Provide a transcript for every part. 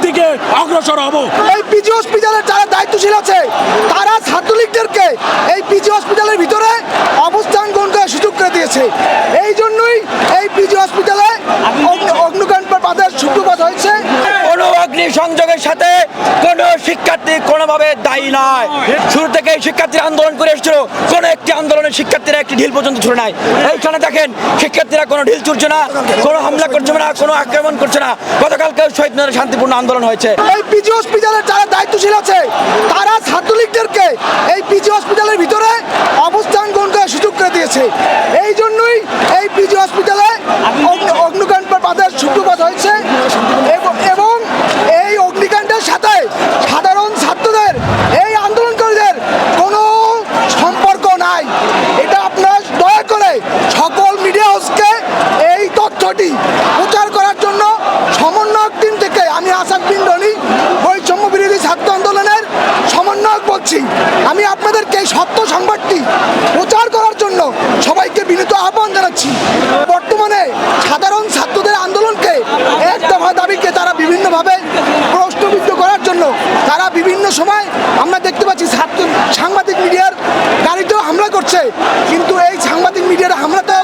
হব। এই পিজি হসপিটালের যারা দায়িত্বশীল আছে, তারা ছাত্রলীগদেরকে এই পিজি হসপিটালের ভিতরে অবস্থান গ্রহণ করার সুযোগ করে দিয়েছে। এই জন্যই এই পিজি হসপিটালে অগ্নি- অগ্নিকাণ্ড বাদের সূত্রপাত হয়েছে। অগ্নি সংযোগের সাথে কোনো শিক্ষার্থী কোনোভাবে দায়ী নয়। শুরু থেকে শিক্ষার্থীরা আন্দোলন করে এসেছিল। কোনো একটি আন্দোলনের শিক্ষার্থীরা একটি ঢিল পর্যন্ত ছুড়ে নাই। এইখানে দেখেন, শিক্ষার্থীরা কোনো ঢিল ছুটছে না, কোনো হামলা করছে না, কোনো আক্রমণ করছে না। গতকালকে শহীদ মিনারে শান্তিপূর্ণ আন্দোলন হয়েছে। এই পিজি হসপিটালের যারা দায়িত্বশীল আছে, তারা ছাত্রলীগদেরকে এই পিজি হসপিটালের ভিতরে অবস্থান গ্রহণ করার সুযোগ করে দিয়েছে এই জন্যই এই পিজি হসপিটালে অগ্নি- অগ্নিকাণ্ড বাদের সূত্রপাত হয়েছে এবং- এবং এই অগ্নিকাণ্ডের সাথে সাধারণ ছাত্রদের এই আন্দোলনকারীদের কোনো সম্পর্ক নাই এটা আপনার দয়া করে সকল মিডিয়া হাউসকে এই তথ্যটি প্রচার করার জন্য সমন্বয়ক টিম থেকে আমি আসাদ বিন রনি বৈষম্য বিরোধী ছাত্র আন্দোলনের সমন্বয়ক বলছি আমি আপনাদেরকে এই সত্য সংবাদটি প্রচার করার জন্য সবাইকে বিনীত আহ্বান জানাচ্ছি। বর্তমানে সাধারণ ছাত্রদের আন্দোলনকে এক দফা দাবিকে তারা বিভিন্নভাবে প্রশ্নবিদ্ধ করার জন্য তারা বিভিন্ন সময় আমরা দেখতে পাচ্ছি ছাত্র সাংবাদিক মিডিয়ার গাড়িতেও হামলা করছে কিন্তু এই সাংবাদিক মিডিয়ার হামলা তো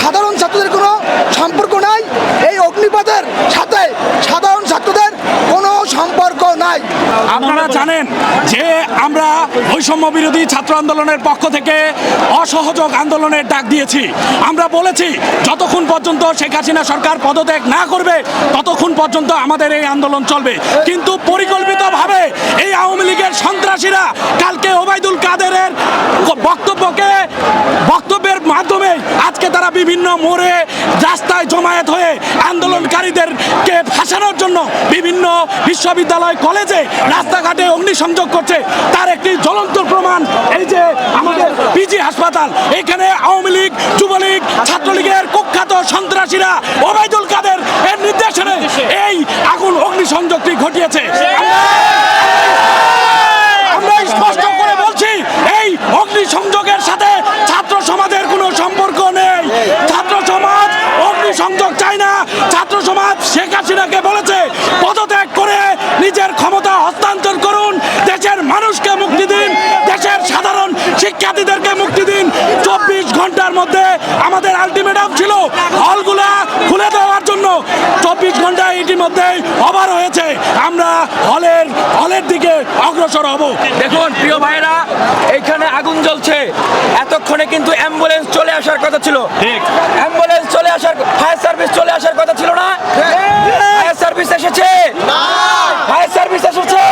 সাধারণ ছাত্রদের কোনো সম্পর্ক নাই এই অগ্নিপথের সাথে সাধারণ ছাত্রদের কোনো সম্পর্ক নাই আপনারা জানেন যে আমরা বৈষম্য বিরোধী ছাত্র আন্দোলনের পক্ষ থেকে অসহযোগ আন্দোলনের ডাক দিয়েছি। আমরা বলেছি, যতক্ষণ পর্যন্ত শেখ হাসিনা সরকার পদত্যাগ না করবে, ততক্ষণ পর্যন্ত আমাদের এই আন্দোলন চলবে। কিন্তু পরিকল্পিতভাবে এই আওয়ামী লীগের সন্ত্রাসীরা কালকে ওবায়দুল কাদেরের বক্তব্যকে, বক্তব্যের বিভিন্ন মোড়ে রাস্তায় জমায়েত হয়ে আন্দোলনকারীদেরকে ফাঁসানোর জন্য বিভিন্ন বিশ্ববিদ্যালয়, কলেজে রাস্তাঘাটে অগ্নিসংযোগ করছে, তার একটি জ্বলন্ত প্রমাণ, এই যে আমাদের পিজি হাসপাতাল, এখানে আওয়ামী লীগ, যুবলীগ ছাত্রলীগের কুখ্যাত সন্ত্রাসীরা ওবায়দুল কাদের এর নির্দেশনে এই আগুন অগ্নিসংযোগটি ঘটিয়েছে আমরা স্পষ্ট করে বলছি এই অগ্নিসংযোগের সাথে ছাত্র সমাজের কোনো সম্পর্ক নেই ছাত্র সমাজ অগ্নিসংযোগ চায় না ছাত্র সমাজ শেখ হাসিনাকে বলেছে পদত্যাগ করে নিজের ক্ষমতা হস্তান্তর করুন দেশের মানুষকে মুক্তি দিন দেশের সাধারণ শিক্ষার্থীদেরকে মুক্তি দিন। চব্বিশ ঘণ্টার মধ্যে আমাদের আলটিমেটাম ছিল হলগুলা খুলে দেওয়ার জন্য। চব্বিশ ঘণ্টা ইতিমধ্যেই ওভার হয়েছে। আমরা হলের হলের দিকে অগ্রসর হব। দেখুন প্রিয় ভাইরা এইখানে আগুন জ্বলছে। এতক্ষণে কিন্তু অ্যাম্বুলেন্স চলে আসার কথা ছিল। ঠিক। অ্যাম্বুলেন্স চলে আসার ফায়ার সার্ভিস চলে আসার কথা ছিল না ফায়ার সার্ভিস এসেছে ফায়ার সার্ভিস এসেছে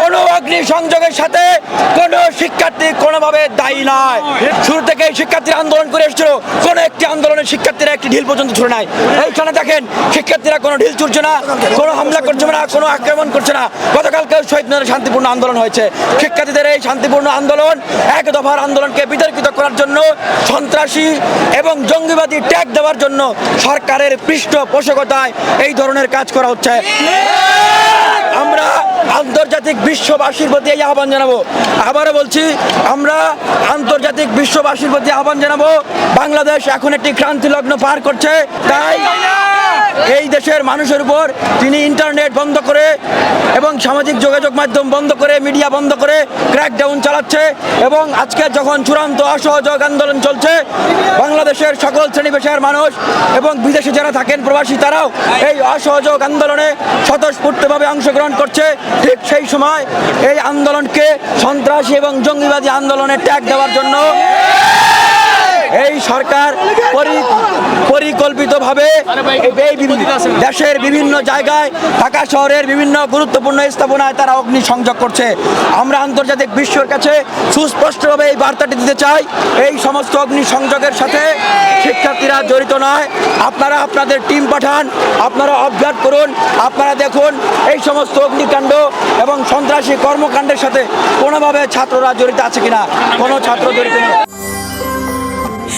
কোনো অগ্নি সংযোগের সাথে কোনো শিক্ষার্থী কোনোভাবে দায়ী নয়। শুরু থেকে শিক্ষার্থীরা আন্দোলন করে এসেছিল। কোনো একটি আন্দোলনের শিক্ষার্থীরা একটি ঢিল পর্যন্ত ছুড়ে নাই। এইখানে দেখেন, শিক্ষার্থীরা কোনো ঢিল ছুটছে না, কোনো হামলা করছে না, কোনো আক্রমণ করছে না। গতকালকে শহীদ মিনারে শান্তিপূর্ণ আন্দোলন হয়েছে। শিক্ষার্থীদের এই শান্তিপূর্ণ আন্দোলন এক দফার আন্দোলনকে বিতর্কিত করার জন্য, সন্ত্রাসী এবং জঙ্গিবাদী ট্যাগ দেওয়ার জন্য সরকারের পৃষ্ঠপোষকতায় এই ধরনের কাজ করা হচ্ছে। আমরা আন্তর্জাতিক বিশ্ববাসীর প্রতি এই আহ্বান জানাব। আবারও বলছি, আমরা আন্তর্জাতিক বিশ্ববাসীর প্রতি আহ্বান জানাব। বাংলাদেশ এখন একটি ক্রান্তি লগ্ন পার করছে, তাই এই দেশের মানুষের উপর তিনি ইন্টারনেট বন্ধ করে এবং সামাজিক যোগাযোগ মাধ্যম বন্ধ করে, মিডিয়া বন্ধ করে ক্র্যাকডাউন চালাচ্ছে এবং আজকে যখন চূড়ান্ত অসহযোগ আন্দোলন চলছে, বাংলাদেশের সকল শ্রেণি পেশার মানুষ এবং বিদেশে যারা থাকেন প্রবাসী, তারাও এই অসহযোগ আন্দোলনে স্বতঃস্ফূর্তভাবে অংশগ্রহণ করছে। ঠিক সেই সময় এই আন্দোলনকে সন্ত্রাসী এবং জঙ্গিবাদী আন্দোলনে ট্যাগ দেওয়ার জন্য এই সরকার পরি- পরিকল্পিতভাবে দেশের বিভিন্ন জায়গায়, ঢাকা শহরের বিভিন্ন গুরুত্বপূর্ণ স্থাপনায় তারা অগ্নি সংযোগ করছে। আমরা আন্তর্জাতিক বিশ্বের কাছে সুস্পষ্টভাবে এই বার্তাটি দিতে চাই, এই সমস্ত অগ্নি সংযোগের সাথে শিক্ষার্থীরা জড়িত নয়। আপনারা আপনাদের টিম পাঠান, আপনারা অবজার্ভ করুন, আপনারা দেখুন এই সমস্ত অগ্নিকাণ্ড এবং সন্ত্রাসী কর্মকাণ্ডের সাথে কোনোভাবে ছাত্ররা জড়িত আছে কিনা, কোনো ছাত্র জড়িত নেই।